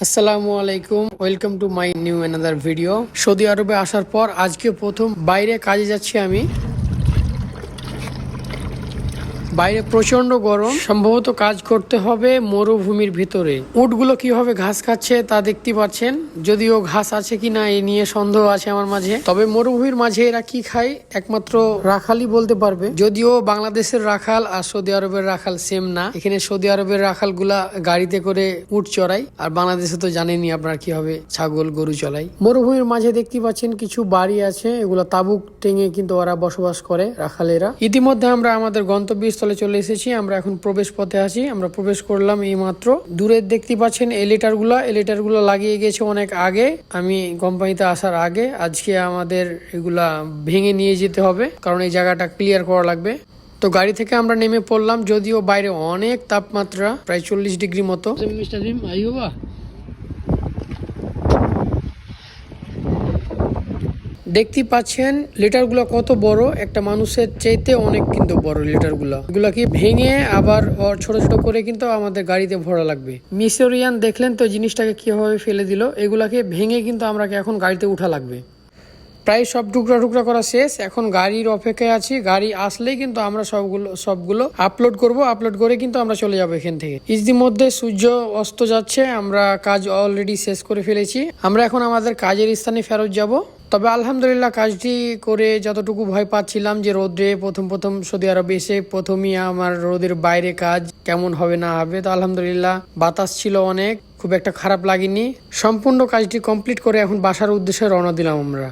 আসসালামু আলাইকুম welcome to my new another video Saudi আরবে আসার পর আজকে প্রথম বাইরে কাজে যাচ্ছি আমি। বাইরে প্রচণ্ড গরম। সম্ভবত কাজ করতে হবে মরুভূমির ভিতরে। উটগুলো কীভাবে ঘাস খাচ্ছে তা দেখতে পাচ্ছেন? যদিও ঘাস আছে কিনা এই নিয়ে সন্দেহ আছে আমার মাঝে। তবে মরুভূমির মাঝে এরা কি খায়, একমাত্র রাখালই বলতে পারবে। যদিও বাংলাদেশের রাখাল আর সৌদি আরবের রাখাল সেম না। এখানে সৌদি আরবের রাখালগুলা গাড়িতে করে উট চড়াই আর বাংলাদেশে তো জানেনই আপনার কীভাবে ছাগল, গরু চলাই মরুভূমির মাঝে দেখতে পাচ্ছেন কিছু বাড়ি আছে। এগুলো তাবুক টেঙে কিন্তু ওরা বসবাস করে রাখালেরা। ইতিমধ্যে আমরা আমাদের গন্তব্যস্থলে চলে এসেছি, আমরা এখন প্রবেশ পথে আছি। আমরা প্রবেশ করলাম এই মাত্র দূরে দেখতে পাচ্ছেন এলিটারগুলা এলিটারগুলো লাগিয়ে গেছে অনেক আগে। আমি কোম্পানিতে আসার আগে। আজকে আমাদের এগুলা ভেঙে নিয়ে যেতে হবে, কারণ এই জায়গাটা ক্লিয়ার করা লাগবে। তো গাড়ি থেকে আমরা নেমে পড়লাম, যদিও বাইরে অনেক তাপমাত্রা, প্রায় চল্লিশ ডিগ্রি মতো। দেখতে পাচ্ছেন, লিটারগুলো কত বড়। একটা মানুষের চাইতে অনেক কিন্তু বড় লিটারগুলো। এগুলো কি ভেঙে আবার ছোট ছোট করে কিন্তু আমাদের গাড়িতে ভরা লাগবে। মিশরিয়ান দেখলেন তো জিনিসটাকে কীভাবে ফেলে দিল? এগুলাকে ভেঙে কিন্তু আমরা এখন গাড়িতে উঠা লাগবে। প্রায় সব টুকরা টুকরা করা শেষ। এখন গাড়ির অপেক্ষায় আছি। গাড়ি আসলেই কিন্তু আমরা সবগুলো সবগুলো আপলোড করব। আপলোড করে কিন্তু আমরা চলে যাব এখান থেকে। ইতিমধ্যে সূর্য অস্ত যাচ্ছে। আমরা কাজ অলরেডি শেষ করে ফেলেছি। আমরা এখন আমাদের কাজের স্থানে ফেরত যাব। তবে আলহামদুলিল্লাহ কাজটি করে যতটুকু ভয় পাচ্ছিলাম যে রোদে প্রথম প্রথম সৌদি আরবে এসে প্রথমই আমার রোদের বাইরে কাজ কেমন হবে না হবে, তো আলহামদুলিল্লাহ বাতাস ছিল অনেক, খুব একটা খারাপ লাগেনি। সম্পূর্ণ কাজটি কমপ্লিট করে এখন বাসার উদ্দেশ্যে রওনা দিলাম আমরা।